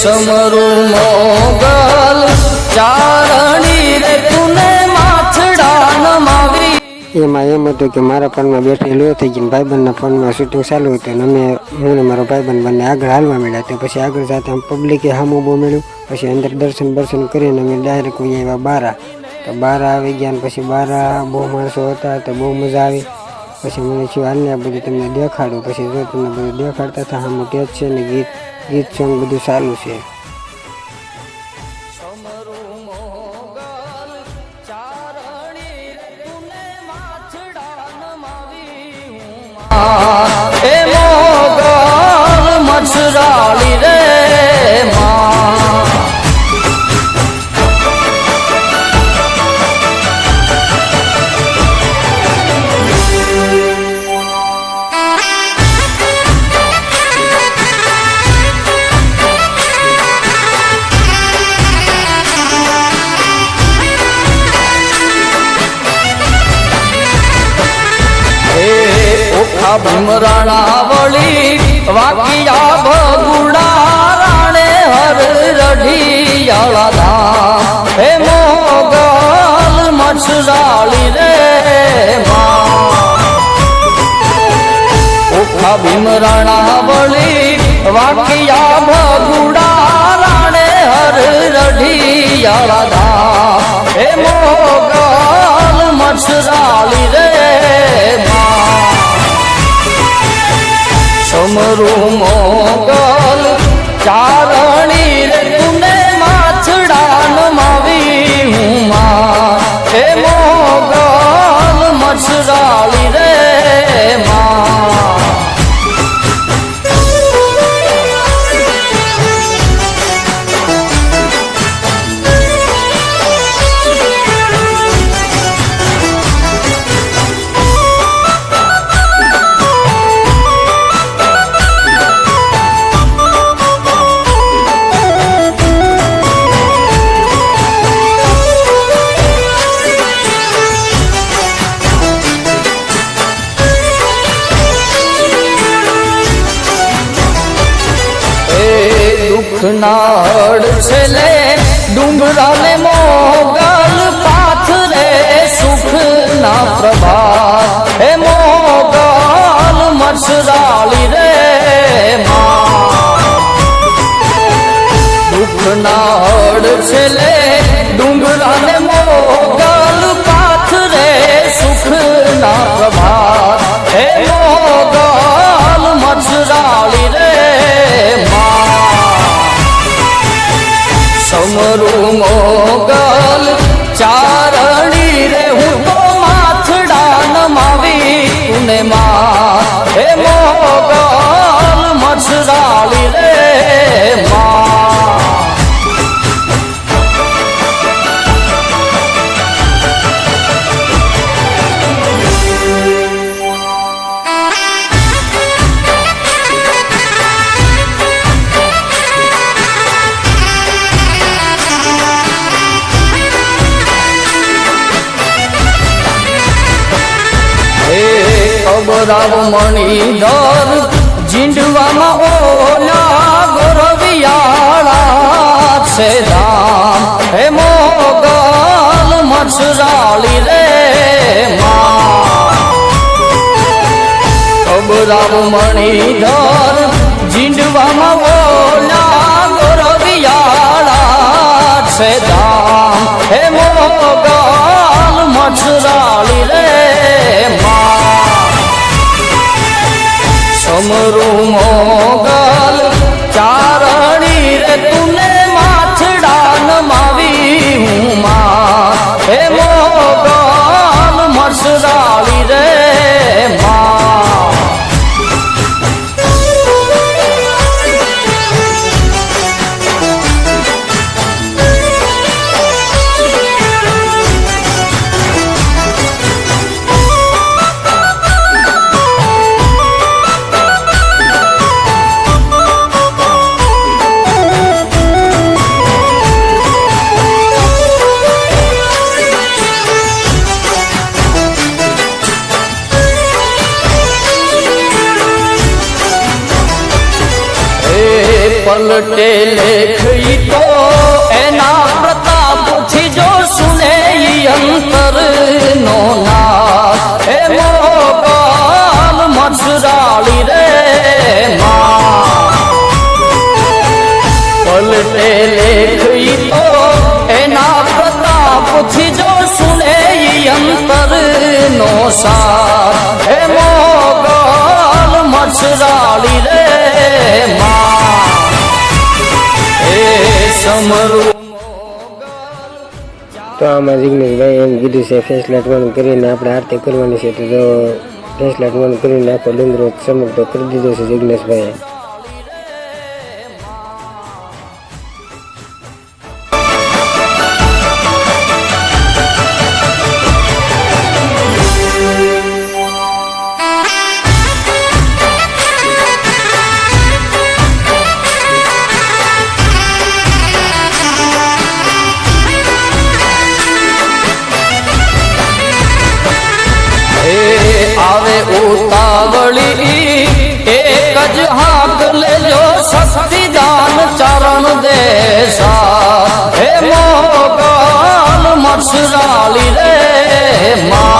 સમરું મોગલ ચારણી રે તુને માથડા નમાવી એમાં એમ હતું કે મારા ફોનમાં બેટરી લો થઈ ગઈ ભાઈબંધના ફોનમાં શૂટિંગ ચાલુ હતું અને અમે, હું ને મારો ભાઈબંધ બંને આગળ હાલવા મળ્યા તો પછી આગળ સાથે પબ્લિકે સામું બહુ મળ્યું. પછી અંદર દર્શન દર્શન કરીને અમે ડાયરેક્ટ કોઈ આવ્યા બારા. તો બારા આવી ગયા પછી બારા બહુ માણસો હતા તો બહુ મજા આવી. પછી મને શું હાલને બધું તમને દેખાડું. પછી જો તમને બધું દેખાડતા હતા હા ટેચ છે ને ગીત. ગીત સોંગ બધું સારું છે. એ મોગલ મછરાળી રે ઓખા ભીમરાણા વળી વાકિયા ભગુડા રાણે હર રઢી અળદા હે મોગલ મછરાળી રે ઓખા ભીમરાણા વળી વાકિયા ભગુડા રાણે હર રઢી અળદા હે મોગલ મછરાળી રે સમરું હળ છેલે, ડુંગરાને મોગલ પાથરે સુખના પ્રભા હે મોગલ મસરાળી રે, માં. દુઃખના હળ છેલે કબરાવ મણિધર જીંડવામાં ઓલા ગોરવિયાળા છે રામ. હે મોગલ મસરાળી રે માં. કબરાવ મણિધર મોગલ ચારણી રે તુને માથડા નમાવી હું માં. હે મોગલ મછરાળી પલટે લેખઈ તો એના પ્રતાપથી જો સુને અંતર નો નાદ હે મોગલ મસરાળી રે પલટે લેખઈ તો એના પ્રતાપથી જો સુને અંતર નો સાર તો આમાં જિગ્નેશભાઈ એમ કીધું છે ફેસલાઇટ વન કરીને આપણે આરતી કરવાની છે. તો જો ફેસલાઇટ વન કરીને આખો ડુંગરો ચમકતો કરી દીધો છે જિગ્નેશભાઈએ. રે માં